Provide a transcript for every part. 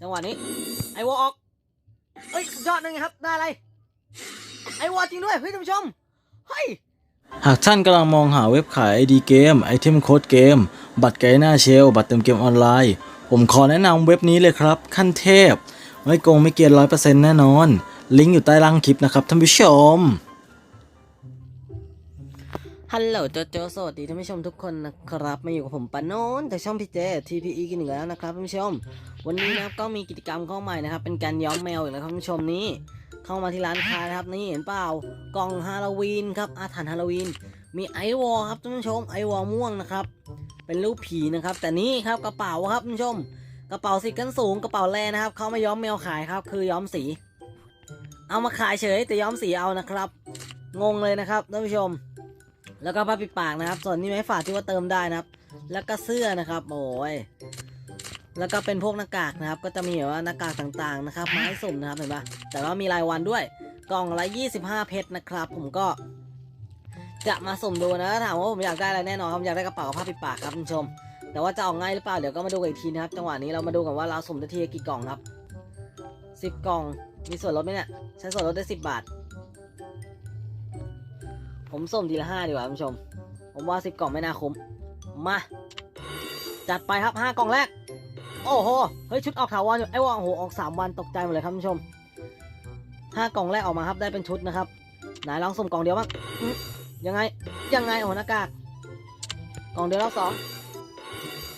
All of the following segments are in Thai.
จังหวะนี้ ไอวอออก เอ้ยสุดยอดนึงครับ ได้อะไร ไอวอจริงด้วย เฮ้ยท่านผู้ชม เฮ้ย หากท่านกำลังมองหาเว็บขาย ID เกม ไอเทมโค้ดเกม บัตรไกด์หน้าเชล บัตรเติมเกมออนไลน์ ผมขอแนะนำเว็บนี้เลยครับ ขั้นเทพ ไม่โกงไม่เกียนร้อยเปอร์เซ็นต์แน่นอน ลิงก์อยู่ใต้ล่างคลิปนะครับท่านผู้ชม ฮัลโหลโจโจสวัสดีท่านผู้ชมทุกคนนะครับมาอยู่กับผมปานนท์จากช่องพีเจ TPE กันอีกแล้วนะครับท่านผู้ชม วันนี้นะครับก็มีกิจกรรมเข้าใหม่นะครับ เป็นการย้อมแมวอีกแล้วครับท่านผู้ชมนี้ เข้ามาที่ร้านค้านะครับนี่เห็นเปล่ากล่องฮาโลวีนครับอาถรรพ์ฮาโลวีนมีไอวอลครับท่านผู้ชมไอวอลม่วงนะครับ เป็นรูปผีนะครับ แต่นี่ครับกระเป๋าครับท่านผู้ชม กระเป๋าสีกันสูงกระเป๋าแร่นะครับเขามาย้อมแมวขายครับ คือย้อมสี เอามาขายเฉยแต่ย้อมสีเอานะครับ งงเลยนะครับท่านผู้ชม แล้วก็ผ้าปิดปากนะครับ ส่วนนี้ไม้ฝาดที่ว่าเติมได้นะครับ แล้วก็เสื้อนะครับ โอ้ยแล้วก็เป็นพวกหน้ากากนะครับ ก็จะมีแบบว่าหน้ากากต่างๆนะครับไม้สุ่มนะครับเห็นปะแต่ว่ามีรายวันด้วยกล่องละ 25 เพชรนะครับ ผมก็จะมาสุ่มดูนะถามว่าผมอยากได้อะไรแน่นอนครับอยากได้กระเป๋าผ้าปิดปากครับคุณผู้ชม แต่ว่าจะเอาง่ายหรือเปล่าเดี๋ยวก็มาดูกันอีกทีนะครับจังหวะนี้เรามาดูกันว่าเราสุ่มได้ทีกี่กล่องครับ 10 กล่องมีส่วนลดไหมเนี่ยใช้ส่วนลดได้ 10 บาท ผมส่งทีละห้าดีกว่าคุณผู้ชม ผมว่าสิบกล่องไม่น่าคุ้ม มา จัดไปครับห้ากล่องแรก โอ้โห เฮ้ยชุดออกถาวรอยู่ไอ้ว่าโอ้โหออกสามวันตกใจหมดเลยครับคุณผู้ชมห้ากล่องแรกออกมาครับได้เป็นชุดนะครับ ไหนลองสุ่มกล่องเดียวบ้างยังไง ยังไงโอ้โหหน้ากากกล่องเดียวรอบสอง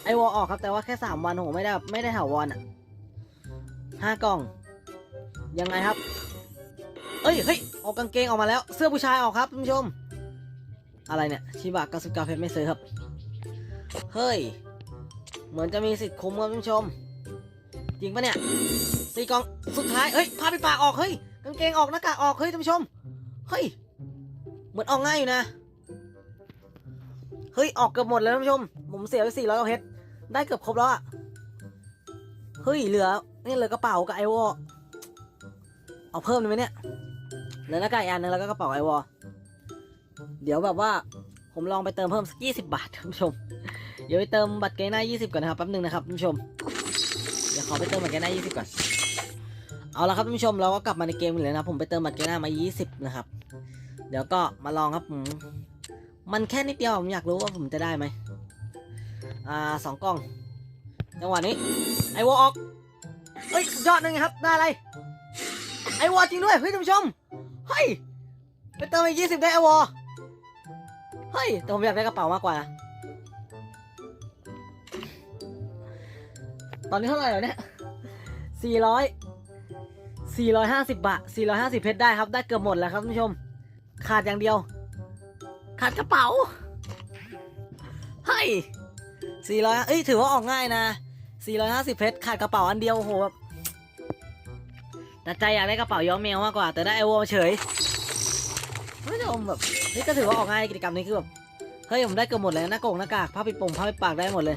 ไอวอลออกครับแต่ว่าแค่สามวันโอ้โหไม่ได้ไม่ได้ถาวรอะห้ากล่อง ยังไงครับ เอ้ยเฮ้ยออกกางเกงออกมาแล้ว เสื้อผู้ชายออกครับท่านผู้ชม อะไรเนี่ย ชิบะกาสุกาเพชรไม่ซื้อครับ เฮ้ย เหมือนจะมีสิทธิ์คุ้มครับท่านผู้ชม จริงปะเนี่ยสี่กองสุดท้าย เฮ้ยผ้าปิดปากออก เฮ้ย กางเกงออกหน้ากากออก เฮ้ยท่านผู้ชม เฮ้ย เหมือนออกง่ายอยู่นะ เฮ้ย ออกเกือบหมดแล้วท่านผู้ชม ผมเสียไปสี่ร้อยเพชรได้เกือบครบแล้วอะเฮ้ย เหลือ นี่เหลือกระเป๋ากับไอวอเอาเพิ่มได้ไหมเนี่ย เหลือหน้ากากอันนึงแล้วก็กระเป๋าไอวอ เดี๋ยวแบบว่าผมลองไปเติมเพิ่มสักยี่สิบาทท่านผู้ชม เดี๋ยวไปเติมบัตรเกณฑ์หน้ายี่สิบก่อนนะครับแป๊บนึงนะครับท่านผู้ชม เดี๋ยวขอไปเติมบัตรเกณฑ์หน้ายี่สิบก่อน เอาละครับท่านผู้ชมเราก็กลับมาในเกมเลยนะ ผมไปเติมบัตรเกณฑ์หน้ามายี่สิบนะครับ เดี๋ยวก็มาลองครับผมมันแค่นิดเดียวผมอยากรู้ว่าผมจะได้ไหมอ่าสองกล่องจังหวะนี้ ไอวอลออกเอ้ยยอดนึงครับได้อะไร ไอวอจริงด้วยเฮ้ยท่านผู้ชมเฮ้ยไปเติมอีกยี่สิบได้ไอวอ เฮ้ย แต่ผมอยากได้กระเป๋ามากกว่า ตอนนี้เท่าไหร่แล้วเนี่ยสี่ร้อยสี่ร้อยห้าสิบบาทสี่ร้อยห้าสิบเพชรได้ครับ ได้เกือบหมดแล้วครับท่านผู้ชม ขาดอย่างเดียว ขาดกระเป๋า เฮ้ยสี่ร้อยเอ้ย ถือว่าออกง่ายนะสี่ร้อยห้าสิบเพชร ขาดกระเป๋าอันเดียวโอ้โหแบบแต่ใจอยากได้กระเป๋าย้อมแมวมากกว่า แต่ได้ไอวอลเฉย ผู้ชมแบบนี่ก็ถือว่าออกง่ายกิจกรรมนี้คือแบบเฮ้ยผมได้เกือบหมดเลยหน้ากงหน้ากากผ้าปิดปงผ้าปิดปากได้หมดเลย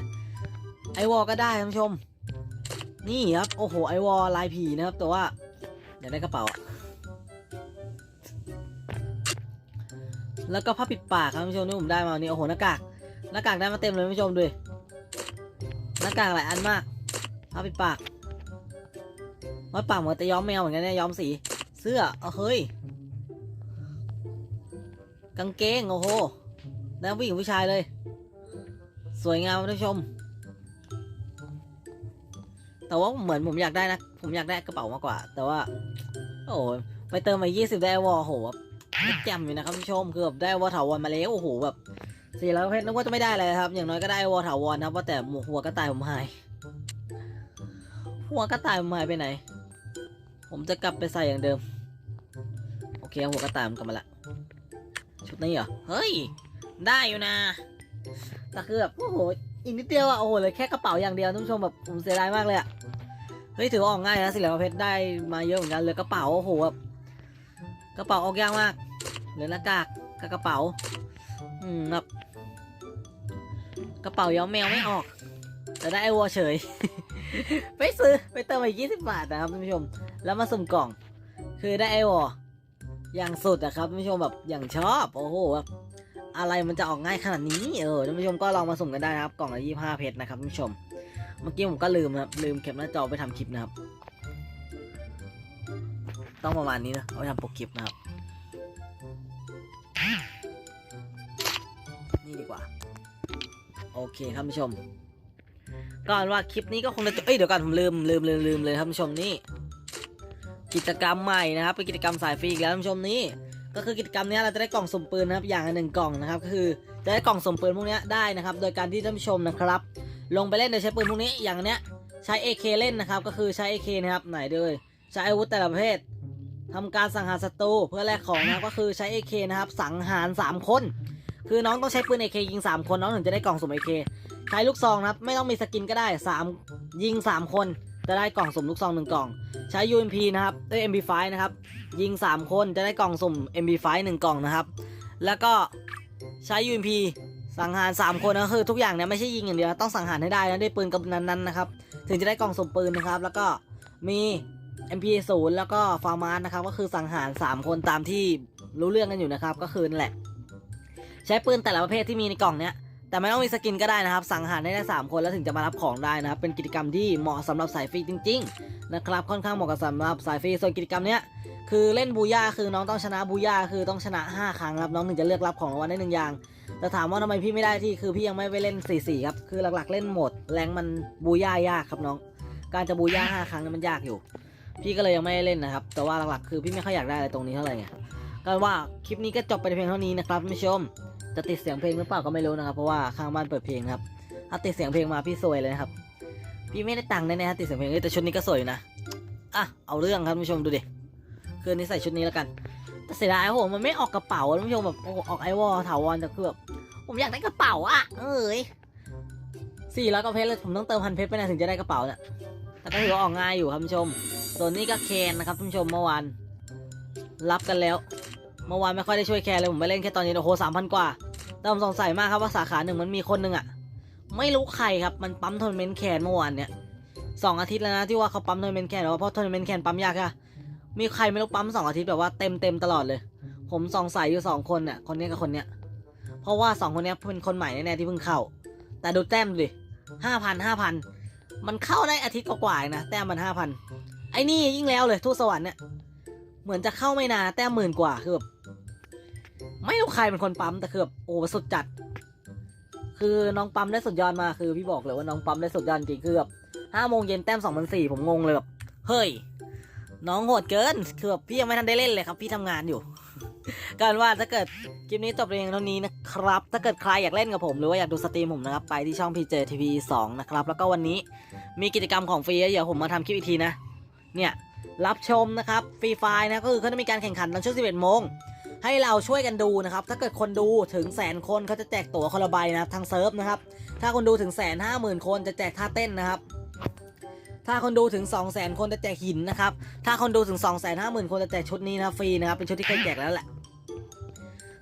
ไอวอลก็ได้ท่านผู้ชม นี่ครับโอ้โหไอวอลลายผีนะครับแต่ว่าอยากได้กระเป๋า แล้วก็ผ้าปิดปากครับท่านผู้ชมที่ผมได้มาวันนี้โอ้โหหน้ากากหน้ากากได้มาเต็มเลยท่านผู้ชมดูหน้ากากหลายอันมากผ้าปิดปากว่ปากเหมือนจะย้อมแมวเหมือนกันเนี่ยย้อมสี เสื้อเอาเฮ้ย กางเกงโอ้โหได้ทั้งผู้หญิงผู้ชายเลย สวยงามท่านผู้ชม แต่ว่าเหมือนผมอยากได้นะ ผมอยากได้กระเป๋ามากกว่า แต่ว่า โอ้ไปเติมมา20 ได้วอลโหแบบแจ่มอยู่นะครับท่านผู้ชมคือแบบได้วอลถาวรมาแล้วโอ้โหแบบสี่ร้อยเพชรนึกว่าจะไม่ได้เลยครับ อย่างน้อยก็ได้วอลถาวรครับว่าแต่หมวกหัวกระต่ายผมหาย หัวกระต่ายผมหายไปไหน ผมจะกลับไปใส่อย่างเดิม โอเคหัวกระต่ายมันกลับมาละ ชุดนี้เหรอ เฮ้ย ได้อยู่นะแต่คือแบบโอ้โห อีกนิดเดียวอะโอ้โหเลยแค่กระเป๋าอย่างเดียวท่านผู้ชมแบบผมเสียดายมากเลยอะเฮ้ยถือว่าออกง่ายนะสิเหลือเพชรได้มาเยอะเหมือนกันเหลือกระเป๋าโอ้โหแบบกระเป๋าออกยากมากเหลือหน้ากากกับกระเป๋า อืมแบบกระเป๋าย้อมแมวไม่ออก แต่ได้ไอวัวเฉย ไปซื้อไปเติมไปยี่สิบบาทนะครับท่านผู้ชม แล้วมาสุ่มกล่อง คือได้ไอวอ อย่างสุดอะครับท่านผู้ชมแบบอย่างชอบโอ้โหแบบอะไรมันจะออกง่ายขนาดนี้เออท่านผู้ชมก็ลองมาสุ่มกันได้นะครับ กล่องละยี่ห้าเพชรนะครับท่านผู้ชม เมื่อกี้ผมก็ลืมครับลืมแคปหน้าจอไปทำคลิปนะครับ ต้องประมาณนี้นะเอาไปทำปกคลิปนะครับ นี่ดีกว่า โอเคครับผู้ชมก่อนว่าคลิปนี้ก็คงจะเอ้ยเดี๋ยวก่อนผมลืมลืมลืมลืมเลยครับผู้ชมนี่ กิจกรรมใหม่นะครับเป็นกิจกรรมสายฟรีอีกแล้วท่านผู้ชมนี่ก็คือกิจกรรมนี้เราจะได้กล่องสมปืนนะครับอย่างละหนึ่งกล่องนะครับก็คือจะได้กล่องสมปืนพวกนี้ได้นะครับ โดยการที่ท่านผู้ชมนะครับ ลงไปเล่นโดยใช้ปืนพวกนี้อย่างเนี้ยใช้ AK เล่นนะครับ ก็คือใช้ AK นะครับไหนเลยใช้อาวุธแต่ละประเภททำการสังหารศัตรูเพื่อแลกของนะก็คือใช้ AK นะครับ สังหาร 3 คน คือน้องต้องใช้ปืน AK ยิง 3 คนน้องถึงจะได้กล่องสุ่ม AK ใช้ลูกซองนะครับ ไม่ต้องมีสกินก็ได้ 3 ยิง 3 คน จะได้กล่องสุ่มลูกซองหนึ่งกล่อง ช้ UMP นะครับด้วย MP5 นะครับ ยิง 3 คนจะได้กล่องสุ่ม MP5 1 กล่องนะครับ แล้วก็ใช้ UMP สังหาร 3 คนก็คือทุกอย่างเนี่ยไม่ใช่ยิงอย่างเดียวต้องสังหารให้ได้นะด้วยปืนกับนั้นๆนะครับ ถึงจะได้กล่องสุ่มปืนนะครับ แล้วก็มี MP0 แล้วก็ฟาร์มาสนะครับ ก็คือสังหาร 3 คนตามที่รู้เรื่องกันอยู่นะครับ ก็คือนั่นแหละ ใช้ปืนแต่ละประเภทที่มีในกล่องเนี้ย แต่ไม่ต้องมีสกินก็ได้นะครับ สังหารได้ได้สามคนแล้วถึงจะมารับของได้นะครับ เป็นกิจกรรมที่เหมาะสำหรับสายฟรีจริง ๆ นะครับ ค่อนข้างเหมาะกับสำหรับสายฟรีส่วนกิจกรรมเนี้ยคือเล่นบูย่าคือน้องต้องชนะบูย่าคือต้องชนะ 5 ครั้งครับน้องถึงจะเลือกรับของรางวัลได้หนึ่งอย่าง แต่ถามว่าทำไมพี่ไม่ได้ที่คือพี่ยังไม่ไปเล่น4-4ครับคือหลักๆเล่นหมดแรงมันบูย่ายากครับน้อง การจะบูย่า5ครั้งเนี่ยมันยากอยู่ พี่ก็เลยยังไม่ได้เล่นนะครับ แต่ว่าหลักๆคือพี่ไม่ค่อยอยากได้อะไรตรงนี้เท่าไหร่ไงก็ว่าคลิปนี้ก็จบไปเพียงเท่านี้นะครับท่านผู้ชม จะติดเสียงเพลงหรือเปล่าก็ไม่รู้นะครับ เพราะว่าข้างบ้านเปิดเพลงครับถ้าติดเสียงเพลงมาพี่ซวยเลยนะครับ พี่ไม่ได้ตังค์แน่ๆถ้าติดเสียงเพลงแต่ชุดนี้ก็สวยนะอะเอาเรื่องครับผู้ชมดูดิคืนนี้ใส่ชุดนี้แล้วกัน แต่เสียดายโอ้โหมันไม่ออกกระเป๋าผู้ชมแบบออกไอวอลถาวรแต่คือแบบผมอยากได้กระเป๋าอะเอ้ยสี่ร้อยกว่าเพชรเลยผมต้องเติมพันเพชรไปนะถึงจะได้กระเป๋าเนี่ยแต่ก็ถือว่าออกง่ายอยู่ครับท่านผู้ชมส่วนนี้ก็แคนนะครับผู้ชมเมื่อวานรับกันแล้ว เมื่อวานไม่ค่อยได้ช่วยแคนเลยผมไปเล่นแค่ตอนนี้โอ้โหสามพันกว่า แต่ผมสงสัยมากครับว่าสาขาหนึ่งมันมีคนหนึ่งอะไม่รู้ใครครับมันปั๊มทัวร์นาเมนต์แคนเมื่อวานเนี่ยสองอาทิตย์แล้วนะที่ว่าเขาปั๊มทัวร์นาเมนต์แคนเพราะทัวร์นาเมนต์แคนปั๊มยากอะมีใครไม่รู้ปั๊มสองอาทิตย์แบบว่าเต็มเต็มตลอดเลย ผมสงสัยอยู่สองคนเนี่ยคนนี้กับคนเนี้ยเพราะว่าสองคนเนี้ยเป็นคนใหม่แน่ๆที่เพิ่งเข้า แต่ดูแต้มดิห้าพันห้าพันมันเข้าได้อาทิตย์กว่าๆนะแต้มมันห้าพันไอ้นี่ยิ่งแล้วเลยทูตสวรรค์เนี่ยเหมือนจะเข้าไม่นานแต้มหมื่นกว่าคือแบบ ไม่รู้ใครเป็นคนปั๊มแต่คือแบบโอ้สุดจัด คือน้องปั๊มได้สุดยอดมาคือพี่บอกเลยว่าน้องปั๊มได้สุดยอดจริงคือแบบห้าโมงเย็นแต้มสองพันสี่ผมงงเลยแบบเฮ้ย น้องโหดเกินคือแบบพี่ยังไม่ทันได้เล่นเลยครับ พี่ทำงานอยู่กันว่าถ้าเกิดคลิปนี้จบเพียงเท่านี้นะครับ ถ้าเกิดใครอยากเล่นกับผม หรือว่าอยากดูสตรีมผมนะครับ ไปที่ช่อง PJ TV 2 นะครับ แล้วก็วันนี้มีกิจกรรมของฟรีเดี๋ยวผมมาทำคลิปอีกทีนะ เนี่ย รับชมนะครับฟรีไฟล์นะ ก็คือเขาจะมีการแข่งขันตอนช่วง11โมง ให้เราช่วยกันดูนะครับ ถ้าเกิดคนดูถึงแสนคนเขาจะแจกตั๋วคนละใบนะครับทางเซิร์ฟนะครับ ถ้าคนดูถึงแสนห้าหมื่นคนจะแจกท่าเต้นนะครับ ถ้าคนดูถึง 2 0 0 0 0 0 คนจะแจกหินนะครับ ถ้าคนดูถึง 2 5 0 0 0 0 คนจะแจกชุดนี้นะฟรีนะครับ เป็นชุดที่เคยแจกแล้วแหละ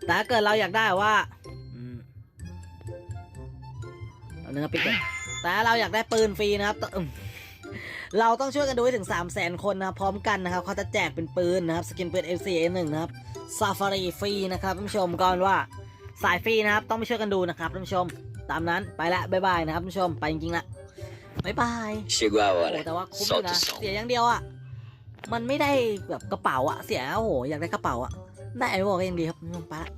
แต่ถ้าเกิดเราอยากได้ว่าเอาเนื้อปิดแต่เราอยากได้ปืนฟรีนะครับเราต้องช่วยกันดูให้ถึง 3 0 0 0 0 0 คนนะพร้อมกันนะครับเขาจะแจกเป็นปืนนะครับ สกินปืน FCA1 นะครับ ซาฟารีฟรีนะครับท่านผู้ชมก่อนว่าสายฟรีนะครับ ต้องไปช่วยกันดูนะครับท่านผู้ชม ตามนั้นไปละบ๊ายบายนะครับท่านผู้ชมไปจริงๆละบ๊ายบาย Chegou a โอ้ hora. แต่ว่าคุ้มอยู่นะ Solta o som. เสียอย่างเดียวอะมันไม่ได้แบบกระเป๋าอะเสียโอ้โหอยากได้กระเป๋าอะได้ไอ้บอกก็ยังดีครับไปละ